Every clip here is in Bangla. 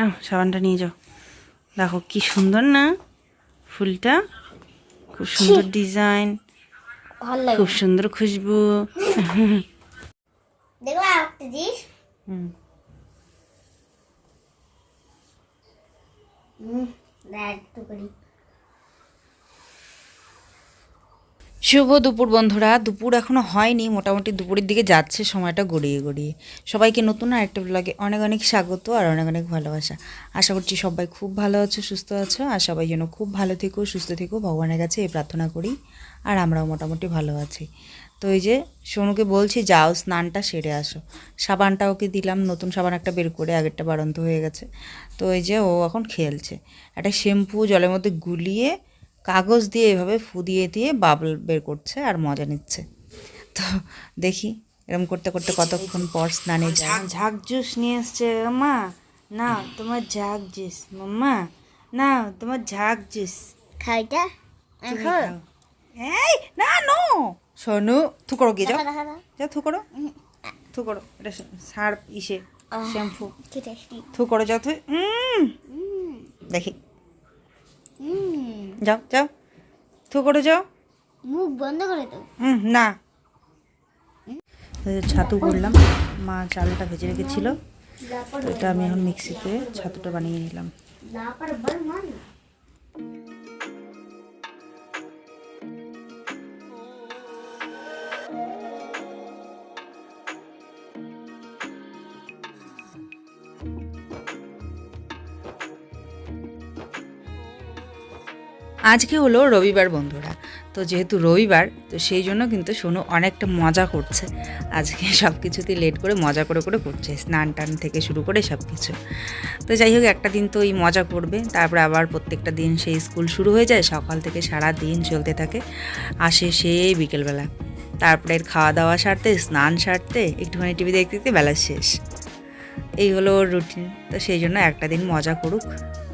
না সাবানটা নিয়ে যাও। দেখো কি সুন্দর না ফুলটা। খুব সুন্দর ডিজাইন। খুব সুন্দর খুশবু। হুম। হুম দেখ একটু করি শুভ দুপুর বন্ধুরা। দুপুর এখনও হয়নি, মোটামুটি দুপুরের দিকে যাচ্ছে, সময়টা গড়িয়ে গড়িয়ে। সবাইকে নতুন আরেকটা ব্লগে অনেক অনেক স্বাগত আর অনেক অনেক ভালোবাসা। আশা করছি সবাই খুব ভালো আছো, সুস্থ আছো, আর সবাই যেন খুব ভালো থেকো, সুস্থ থেকো, ভগবানের কাছে এই প্রার্থনা করি, আর আমরাও মোটামুটি ভালো আছি। তো এই যে, সোনুকে বলছি, যাও, স্নানটা সেরে আসো। সাবানটা ওকে দিলাম, নতুন সাবান একটা বের করে, আগেরটা বাড়ন্ত হয়ে গেছে। তো এই যে, ও এখন খেলছে। একটা শ্যাম্পু জলের মধ্যে গুলিয়ে কাগজ দিয়ে এভাবে ফু দিয়ে দিয়ে বাবল বের করছে আর মজা নিচ্ছে। তো দেখি এরকম করতে করতে কতক্ষণ পর স্নানে যায়। ঝাক জুস নিয়ে এসছে মা। না তোমার ঝাঁক জুস মাম্মা। না তোমার ঝাক জুস। খাইটা এই না নো। শোনো থু করো গিয়ে যাও। দেখা দেখা যাও থু করো। থু করো এটা সার ইসে শ্যাম্পু। কি টেস্টি থু করো যাও থু। দেখি। যাও যাও। থু করে যাও। মুখ বন্ধ করে দাও। হুম না। ছাতু করলাম মা চালটা ভেজে রেখেছিল। তো এটা আমি এখন মিক্সিতে ছাতুটা বানিয়ে নিলাম। আজকে হলো রবিবার বন্ধুরা। তো যেহেতু রবিবার, তো সেই জন্য কিন্তু সোনু অনেকটা মজা করছে। আজকে সব কিছুতেই লেট করে মজা করে করে করছে, স্নান টান থেকে শুরু করে সব কিছু তো যাই হোক, একটা দিন তো এই মজা করবে। তারপরে আবার প্রত্যেকটা দিন সেই স্কুল শুরু হয়ে যায়, সকাল থেকে সারা দিন চলতে থাকে। আসে সেই বিকেলবেলা। তারপরে খাওয়া দাওয়া সারতে, স্নান সারতে, একটুখানি টিভি দেখতে দেখতে বেলা শেষ। এই হলো রুটিন তো সেই জন্য একটা দিন মজা করুক,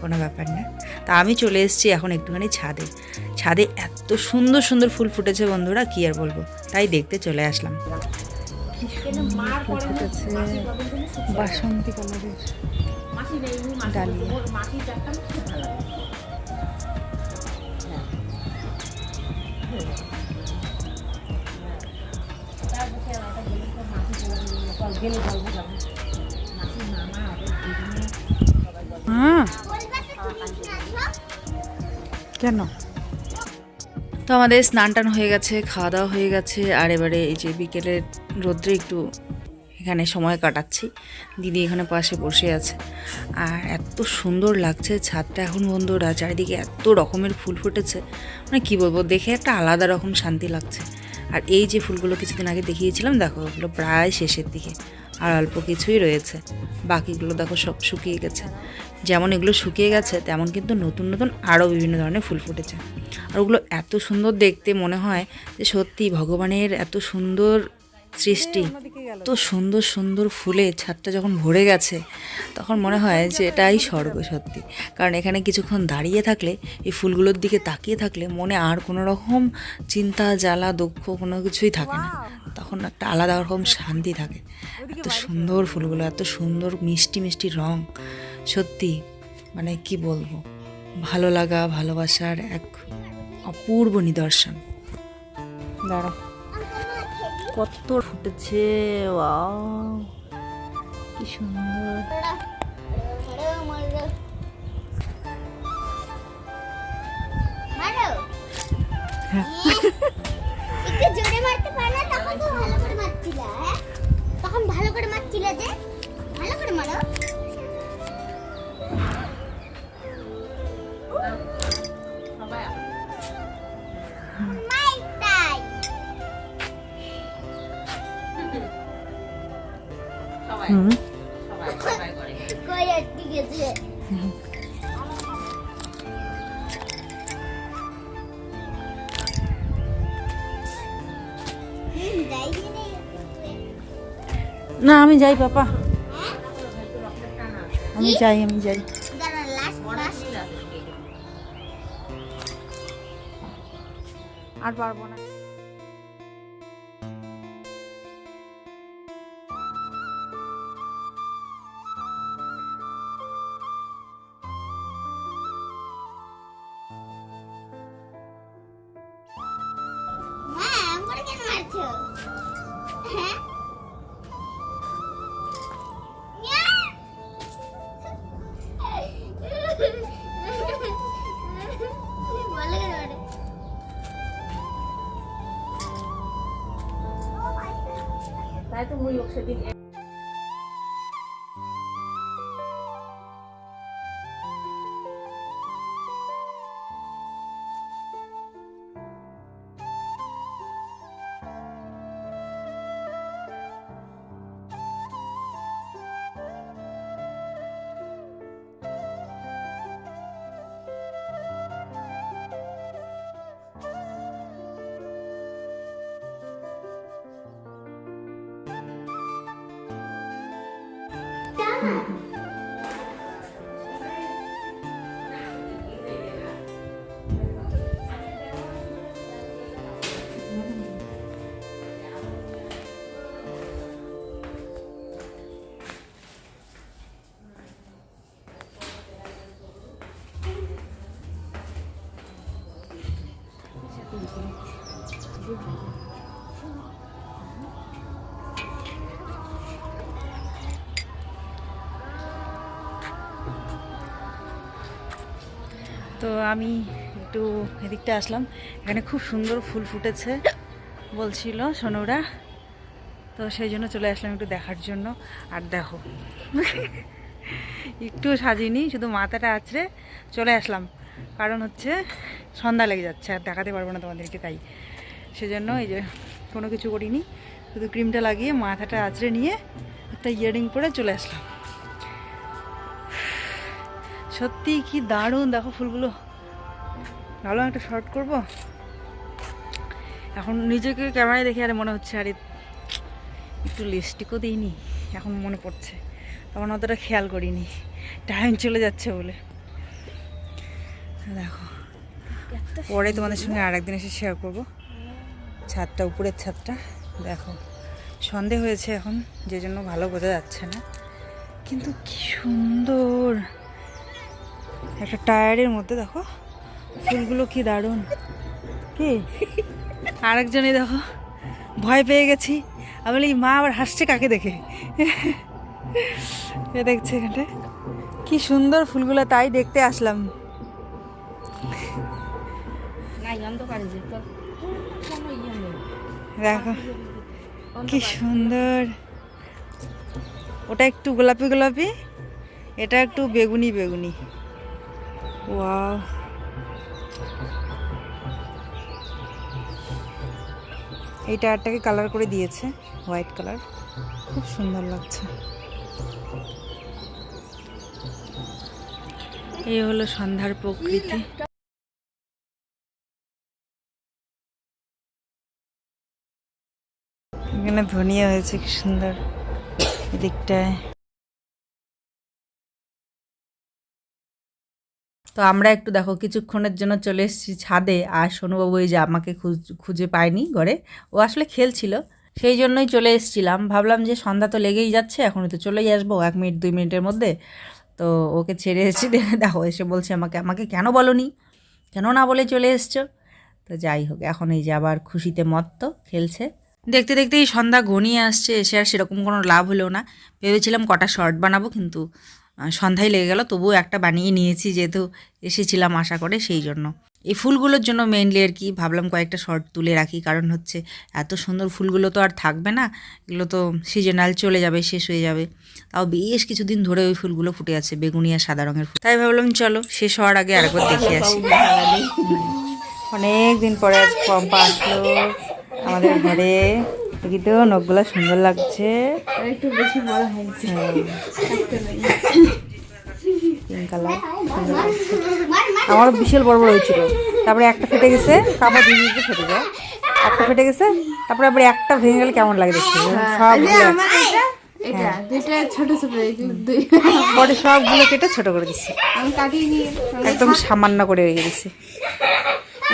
কোনো ব্যাপার না। তা আমি চলে এসেছি এখন একটুখানি ছাদে। ছাদে এত সুন্দর সুন্দর ফুল ফুটেছে বন্ধুরা কি আর বলব? তাই দেখতে চলে আসলাম। ফুটেছে বাসন্তী কালারের ডালিয়া। হ্যাঁ। কেন? তো আমাদের স্নান টান হয়ে গেছে খাওয়া দাওয়া হয়ে গেছে, আর এবারে এই যে বিকেলের রোদ্রে একটু এখানে সময় কাটাচ্ছি। দিদি এখানে পাশে বসে আছে। আর এত সুন্দর লাগছে, ছাদটা এখন বন্ধুরা চারিদিকে এত রকমের ফুল ফুটেছে। মানে কী বলব, দেখে একটা আলাদা রকম শান্তি লাগছে। আর এই যে ফুলগুলো কিছুদিন আগে দেখিয়েছিলাম, দেখো ওগুলো প্রায় শেষের দিকে। আর অল্প কিছুই রয়েছে। বাকিগুলো দেখো সব শুকিয়ে গেছে। যেমন এগুলো শুকিয়ে গেছে, তেমন কিন্তু নতুন নতুন আরও বিভিন্ন ধরনের ফুল ফুটেছে। আর ওগুলো এত সুন্দর দেখতে মনে হয় যে সত্যি ভগবানের এত সুন্দর সৃষ্টি। এত সুন্দর সুন্দর ফুলে ছাদটা যখন ভরে গেছে তখন মনে হয় যে এটাই স্বর্গ সত্যি কারণ এখানে কিছুক্ষণ দাঁড়িয়ে থাকলে এই ফুলগুলোর দিকে তাকিয়ে থাকলে মনে আর কোনো রকম চিন্তা জ্বালা দুঃখ কোনো কিছুই থাকে না। তখন একটা আলাদা রকম শান্তি থাকে। এত সুন্দর ফুলগুলো এত সুন্দর মিষ্টি মিষ্টি রং। সত্যি মানে কি বলব? ভালো লাগা ভালোবাসার এক অপূর্ব নিদর্শন। দাঁড়া কত ফুটেছে কি সুন্দর। হ্যাঁ। হ্যাঁ? তখন ভালো করে মারছিলে যে ভালো করে মারো। হুম। না আমি যাই পাপা। আমি যাই আমি যাই। 还这么有水平 না তো আমি একটু এদিকটা আসলাম। এখানে খুব সুন্দর ফুল ফুটেছে, বলছিল সোনৌরা। তো সেই জন্য চলে আসলাম একটু দেখার জন্য। আর দেখো, একটু সাজিনি, শুধু মাথাটা আছড়ে চলে আসলাম। কারণ হচ্ছে সন্ধ্যা লেগে যাচ্ছে, আর দেখাতে পারব না তোমাদেরকে তাই। সেজন্য এই যে কোনো কিছু করিনি, শুধু ক্রিমটা লাগিয়ে মাথাটা আছড়ে নিয়ে একটা ইয়ারিং পরে চলে আসলাম। সত্যি কি দারুণ। দেখো ফুলগুলো। ভালো একটা শর্ট করব। এখন নিজেকে ক্যামেরায় দেখে আরে মনে হচ্ছে, আরে একটু লিপস্টিকও দিইনি, এখন মনে পড়ছে। তখন অতটা খেয়াল করিনি। টাইম চলে যাচ্ছে বলে। দেখো, পরে তোমাদের সঙ্গে আর একদিন এসে শেয়ার করব। ছাদটা, উপরের ছাদটা। দেখো, সন্ধে হয়েছে এখন যে জন্য ভালো বোঝা যাচ্ছে না। কিন্তু কি সুন্দর! একটা টায়ারের মধ্যে দেখো। ফুলগুলো কি দারুণ। কি? আরেকজনই দেখো। ভয় পেয়ে গেছি। আমি বলি মা আবার হাসছে কাকে দেখে? এ দেখছে এখানটা কি সুন্দর ফুলগুলো তাই দেখতে আসলাম। দেখো কি সুন্দর। ওটা একটু গোলাপি গোলাপি এটা একটু বেগুনি বেগুনি। ওয়াও এই টায়ারটাকে কালার করে দিয়েছে হোয়াইট কালার খুব সুন্দর লাগছে। এই হলো সন্ধ্যার প্রকৃতি। এখানে ধনিয়া হয়েছে, কি সুন্দর। এদিকটায় তো আমরা একটু দেখো, কিছুক্ষণের জন্য চলে এসেছি ছাদে আর সোনুবাবু এই যে আমাকে খুঁজ- পায়নি ঘরে। ও আসলে খেলছিল, সেই জন্যই চলে এসেছিলাম। ভাবলাম যে সন্ধ্যা তো লেগেই যাচ্ছে, এখনই তো চলেই আসব এক মিনিট, দুই মিনিটের মধ্যে। তো ওকে ছেড়ে এসেছি দেখো, এসে বলছে আমাকে আমাকে কেন বলনি? কেন না বলে চলে এসছো? তো যাই হোক, এখন এই যে আবার খুশিতে মত্ত, খেলছে। দেখতে দেখতেই সন্ধ্যা ঘনিয়ে আসছে, এসে আর সেরকম কোনো লাভ হলো না। ভেবেছিলাম কটা শর্ট বানাবো, কিন্তু সন্ধ্যায় লেগে গেল। তবুও একটা বানিয়ে নিয়েছি যেহেতু এসেছিলাম আশা করে সেই জন্য। এই ফুলগুলোর জন্য মেইনলি আর কি ভাবলাম কয়েকটা শর্ট তুলে রাখি। কারণ হচ্ছে এত সুন্দর ফুলগুলো তো আর থাকবে না। এগুলো তো সিজনাল চলে যাবে, শেষ হয়ে যাবে। তাও বেশ কিছুদিন ধরে ওই ফুলগুলো ফুটে আছে, বেগুনি আর সাদা রঙের ফুল। তাই ভাবলাম চলো, শেষ হওয়ার আগে আরেকবার দেখে আসি। অনেক দিন পরে আজ পম্পা আসলো। আমাদের ঘরে তো নখগুলো সুন্দর লাগছে। একটু বেশি বড় হয়েছে পিঙ্ক কালার আমার বিশাল বড় বড় হয়েছিল। তারপরে একটা ফেটে গেছে তারপর ধীরে ধীরে ফেটে যায়। একটা ফেটে গেছে তারপরে আবার একটা ভেঙে গেলে কেমন লাগে দেখতে? ছোট এগুলো দুই। পরে সবগুলো কেটে ছোট করে দিচ্ছি একদম সামান্য করে রেখে দিচ্ছি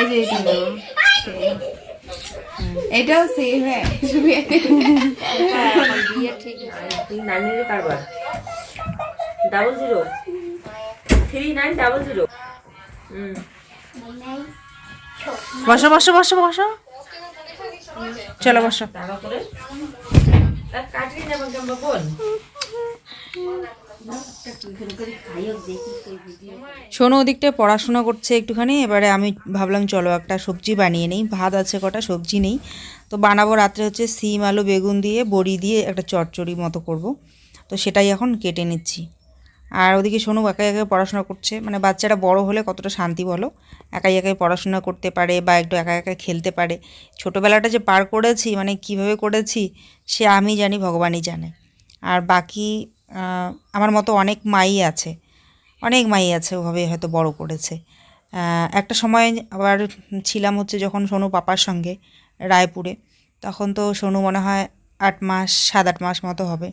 এই যে। এটাও সেম হ্যাঁ। শুধু নাইনের কারবার। Double zero three nine double zero হুম। বসো বসো বসো বসো। চলো বসো। করে কাটিয়ে কেমন বল সোনু ওদিকটায় পড়াশোনা করছে একটুখানি। এবারে আমি ভাবলাম, চলো একটা সবজি বানিয়ে নেই। ভাত আছে, কটা সবজি নেই। তো বানাবো রাত্রে হচ্ছে সিম, আলু, বেগুন দিয়ে, বড়ি দিয়ে একটা চচ্চড়ি মতো করব। তো সেটাই এখন কেটে নিচ্ছি। আর ওদিকে সোনু একাই একাই পড়াশোনা করছে। মানে বাচ্চারা বড় হলে কতটা শান্তি বলো? একাই একাই পড়াশোনা করতে পারে বা একটু একা একা খেলতে পারে। ছোটোবেলাটা যে পার করেছি মানে কীভাবে করেছি, সে আমি জানি, ভগবানই জানে। আর বাকি আমার মতো অনেক মাই আছে। অনেক মাই আছে ওভাবে হয়তো বড় করেছে। একটা সময় আবার ছিলাম হচ্ছে যখন সোনু পাপার সঙ্গে রায়পুরে। তখন তো সোনু মনে হয় আট মাস, সাত আট মাস মতো হবে।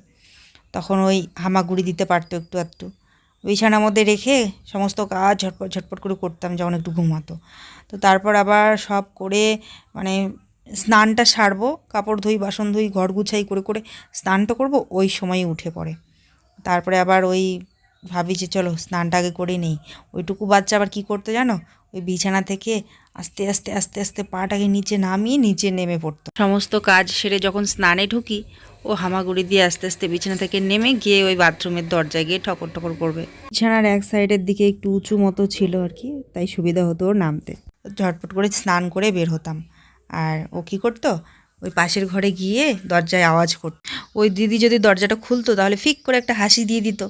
তখন ওই হামাগুড়ি দিতে পারতো একটু একটু বিছানার মধ্যে রেখে সমস্ত কাজ ঝটপট ঝটপট করে করতাম যখন একটু ঘুমাতো। তো তারপর আবার সব করে মানে স্নানটা সারবো, কাপড় ধুই, বাসন ধুই, ঘর গুছাই করে করে স্নানটা করব, ওই সময়ই উঠে পড়ে। তারপরে আবার ওই ভাবি যে চলো স্নানটা আগে করে নেই। ওইটুকু বাচ্চা আবার কী করতে জানো? ওই বিছানা থেকে আস্তে আস্তে আস্তে আস্তে পাটাকে নিচে নামিয়ে নিচে নেমে পড়তো। সমস্ত কাজ সেরে যখন স্নানে ঢুকি ও হামাগুড়ি দিয়ে আস্তে আস্তে বিছানা থেকে নেমে গিয়ে ওই বাথরুমের দরজায় গিয়ে ঠকর ঠকর করবে। বিছানার এক সাইডের দিকে একটু উঁচু মতো ছিল আর কি তাই সুবিধা হতো ওর নামতে। ঝটপট করে স্নান করে বের হতাম। আর ও কী করতো? ওই পাশের ঘরে গিয়ে দরজায় আওয়াজ করতো। ওই দিদি যদি দরজাটা খুলতো, তাহলে ফিক করে একটা হাসি দিয়ে দিত।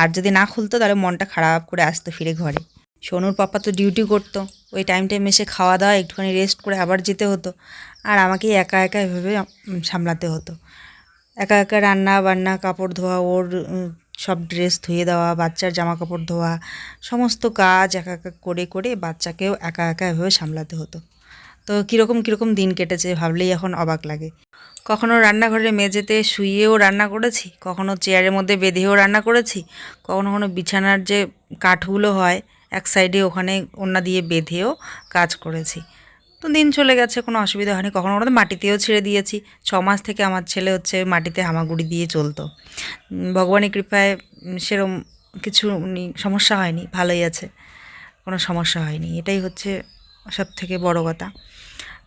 আর যদি না খুলতো, তাহলে মনটা খারাপ করে আসতো ফিরে ঘরে। সোনুর পাপা তো ডিউটি করতো। ওই টাইম টাইম এসে খাওয়া দাওয়া, একটুখানি রেস্ট করে আবার যেতে হতো। আর আমাকেই একা একা এভাবে সামলাতে হতো। একা একা রান্না বান্না, কাপড় ধোয়া, ওর সব ড্রেস ধুয়ে দেওয়া, বাচ্চার জামা কাপড় ধোয়া, সমস্ত কাজ একা একা করে করে বাচ্চাকেও একা একা এভাবে সামলাতে হতো। তো কীরকম কীরকম দিন কেটেছে ভাবলেই এখন অবাক লাগে। কখনো রান্নাঘরে মেঝেতে শুয়েও রান্না করেছি, কখনো চেয়ারের মধ্যে বেঁধেও রান্না করেছি, কখনো কখনো বিছানার যে কাঠগুলো হয়, এক সাইডে ওখানে ওনা দিয়ে বেঁধেও কাজ করেছি। তো দিন চলে গেছে, কোনো অসুবিধা হয়নি, কখনো কখনো মাটিতেও ছেড়ে দিয়েছি। ছ মাস থেকে আমার ছেলে হচ্ছে মাটিতে হামাগুড়ি দিয়ে চলতো। ভগবানের কৃপায় সেরম কিছু সমস্যা হয়নি, ভালোই আছে, কোনো সমস্যা হয়নি, এটাই হচ্ছে সব থেকে বড় কথা।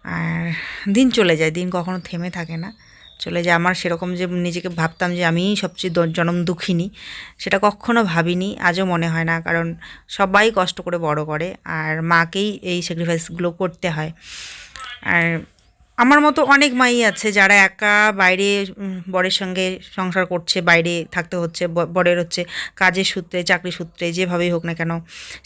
আর দিন চলে যায়, দিন কখনো থেমে থাকে না। চলে যায়, আমার সেরকম যে নিজেকে ভাবতাম যে আমিই সবচেয়ে জনম দুঃখিনী, সেটা কখনো ভাবিনি, আজও মনে হয় না, কারণ সবাই কষ্ট করে বড় করে, আর মাকেই এই স্যাক্রিফাইসগুলো করতে হয়। আর আমার মতো অনেক মাই আছে যারা একা বাইরে বরের সঙ্গে সংসার করছে, বাইরে থাকতে হচ্ছে বরের হচ্ছে কাজের সূত্রে চাকরি সূত্রে, যেভাবেই হোক না কেন।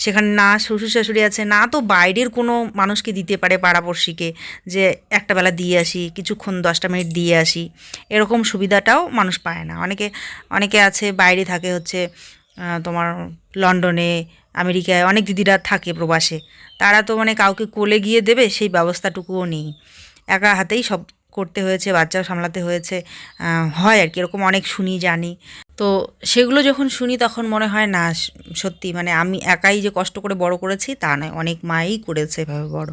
সেখানে না শ্বশুর শাশুড়ি আছে, না তো বাইরের কোনো মানুষকে দিতে পারে পাড়াপড়শিকে যে একটা বেলা দিয়ে আসি, কিছুক্ষণ দশটা মিনিট দিয়ে আসি। এরকম সুবিধাটাও মানুষ পায় না। অনেকে অনেকে আছে, বাইরে থাকে হচ্ছে তোমার লন্ডনে, আমেরিকায়, অনেক দিদিরা থাকে প্রবাসে। তারা তো মানে কাউকে কোলে গিয়ে দেবে, সেই ব্যবস্থাটুকুও নেই। একা হাতেই সব করতে হয়েছে বাচ্চা সামলাতে হয়েছে হয় আর কি, এরকম অনেক শুনি, জানি। তো সেগুলো যখন শুনি তখন মনে হয়, না সত্যি মানে আমি একাই যে কষ্ট করে বড় করেছি তা নয়, অনেক মাই করেছে এভাবে বড়।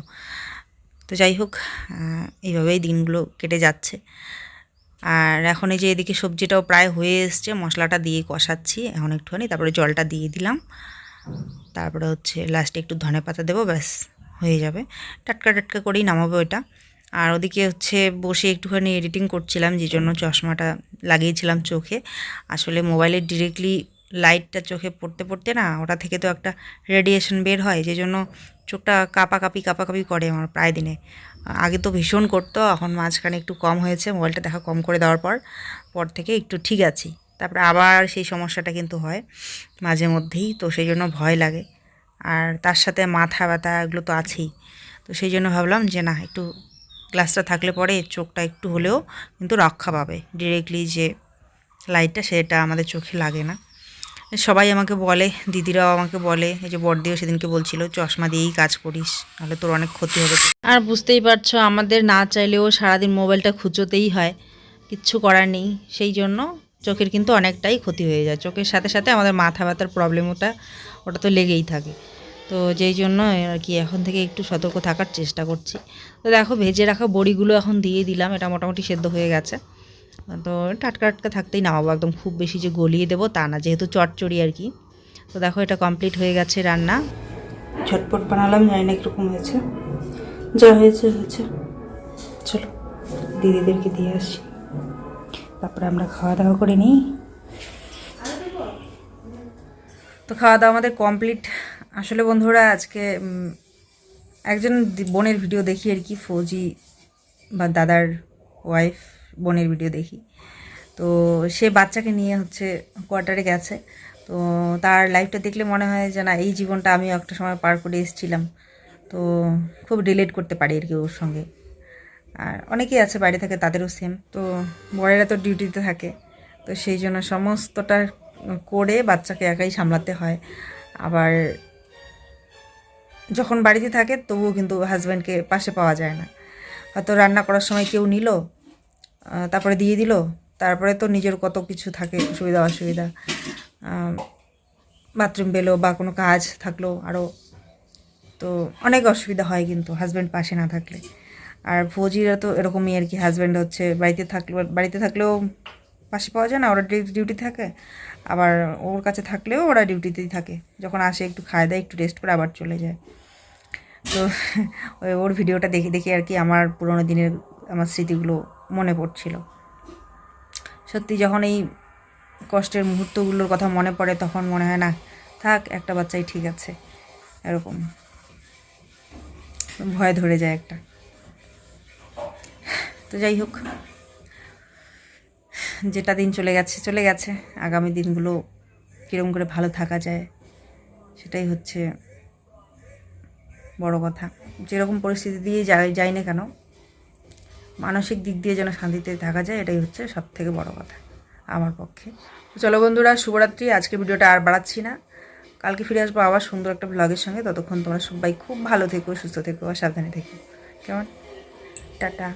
তো যাই হোক এইভাবেই দিনগুলো কেটে যাচ্ছে। আর এখন এই যে এদিকে সবজিটাও প্রায় হয়ে এসছে, মশলাটা দিয়ে কষাচ্ছি এখন একটুখানি, তারপরে জলটা দিয়ে দিলাম। তারপরে হচ্ছে লাস্টে একটু ধনে পাতা দেবো, ব্যাস, হয়ে যাবে। টাটকা টাটকা করেই নামাবো এটা। আর ওদিকে হচ্ছে বসে একটুখানি এডিটিং করছিলাম যে জন্য চশমাটা লাগিয়েছিলাম চোখে। আসলে মোবাইলের ডিরেক্টলি লাইটটা চোখে পড়তে পড়তে না, ওটা থেকে তো একটা রেডিয়েশন বের হয় যে জন্য চোখটা কাঁপাকাঁপি কাঁপাকাঁপি করে আমার প্রায় দিনে। আগে তো ভীষণ করতো, এখন মাঝখানে একটু কম হয়েছে মোবাইলটা দেখা কম করে দেওয়ার পর পর থেকে একটু ঠিক আছি। তারপরে আবার সেই সমস্যাটা কিন্তু হয় মাঝে মধ্যেই, তো সেই জন্য ভয় লাগে। আর তার সাথে মাথা ব্যথা এগুলো তো আছেই। তো সেই জন্য ভাবলাম যে না, একটু গ্লাসটা থাকলে পরে চোখটা একটু হলেও কিন্তু রক্ষা পাবে। ডিরেক্টলি যে লাইটটা সেটা আমাদের চোখে লাগে না। সবাই আমাকে বলে, দিদিরাও আমাকে বলে, এই যে বড়দিও সেদিনকে বলছিল, চশমা দিয়েই কাজ করিস, নাহলে তোর অনেক ক্ষতি হবে। আর বুঝতেই পারছ, আমাদের না চাইলেও সারাদিন মোবাইলটা খুঁজোতেই হয়, কিচ্ছু করার নেই। সেই জন্য চোখের কিন্তু অনেকটাই ক্ষতি হয়ে যায়। চোখের সাথে সাথে আমাদের মাথা ব্যথার প্রবলেম ওটা ওটা তো লেগেই থাকে। তো যেই জন্য আর কি এখন থেকে একটু সতর্ক থাকার চেষ্টা করছি। তো দেখো ভেজে রাখা বড়িগুলো এখন দিয়ে দিলাম, এটা মোটামুটি সেদ্ধ হয়ে গেছে। তো টাটকা টাটকা থাকতেই নামাবো একদম খুব বেশি যে গলিয়ে দেবো তা না, যেহেতু চটচড়ি আর কি। তো দেখো এটা কমপ্লিট হয়ে গেছে রান্না। ঝটপট বানালাম, জানি না কীরকম হয়েছে। যা হয়েছে হয়েছে। চলো, দিদিদেরকে দিয়ে আসি। তারপরে আমরা খাওয়া দাওয়া করে নিই। তো খাওয়া দাওয়া আমাদের কমপ্লিট আসলে বন্ধুরা, আজকে একজন বোনের ভিডিও দেখি আর কি, ফৌজি বা দাদার ওয়াইফ বোনের ভিডিও দেখি। তো সে বাচ্চাকে নিয়ে হচ্ছে কোয়ার্টারে গেছে। তো তার লাইফটা দেখলে মনে হয় যে, না, এই জীবনটা আমিও একটা সময় পার করে এসেছিলাম। তো খুব রিলেট করতে পারি আর কি ওর সঙ্গে। আর অনেকেই আছে বাইরে থাকে তাদেরও সেম তো বড়েরা তো ডিউটিতে থাকে। তো সেই জন্য সমস্তটা করে বাচ্চাকে একাই সামলাতে হয়। আবার যখন বাড়িতে থাকে, তবুও কিন্তু হাজব্যান্ডকে পাশে পাওয়া যায় না। হয়তো রান্না করার সময় কেউ নিল তারপরে দিয়ে দিল, তারপরে তো নিজের কত কিছু থাকে, সুবিধা, অসুবিধা। বাথরুম পেল বা কোনো কাজ থাকল আরও তো অনেক অসুবিধা হয় কিন্তু হাজব্যান্ড পাশে না থাকলে। আর ফৌজিরা তো এরকমই আর কি হাজব্যান্ড হচ্ছে বাড়িতে থাকলে বাড়িতে থাকলেও পাশে পাওয়া যায় না, ওরা ডিউটি থাকে। আবার ওর কাছে থাকলেও ওরা ডিউটিতেই থাকে। যখন আসে একটু খায় দেয়, একটু রেস্ট করে আবার চলে যায়। তো ওই ওর ভিডিওটা দেখে দেখে আর কি আমার পুরোনো দিনের আমার স্মৃতিগুলো মনে পড়ছিল। সত্যি যখন এই কষ্টের মুহূর্তগুলোর কথা মনে পড়ে, তখন মনে হয়, না, থাক, একটা বাচ্চাই ঠিক আছে। এরকম। ভয় ধরে যায় একটা। তো যাই হোক। যেটা দিন চলে গেছে চলে গেছে। আগামী দিনগুলো কীরকম করে ভালো থাকা যায়, সেটাই হচ্ছে বড় কথা। যেরকম পরিস্থিতি দিয়ে যাই যাই না কেন, মানসিক দিক দিয়ে যেন শান্তিতে থাকা যায়, এটাই হচ্ছে সব থেকে বড় কথা আমার পক্ষে। চলো বন্ধুরা, শুভরাত্রি। আজকে ভিডিওটা আর বাড়াচ্ছি না। কালকে ফিরে আসব আবার সুন্দর একটা ব্লগের সঙ্গে। ততক্ষণ তোমরা সবাই খুব ভালো থেকো, সুস্থ থেকো, আর সাবধানে থেকো। কেমন? টাটা।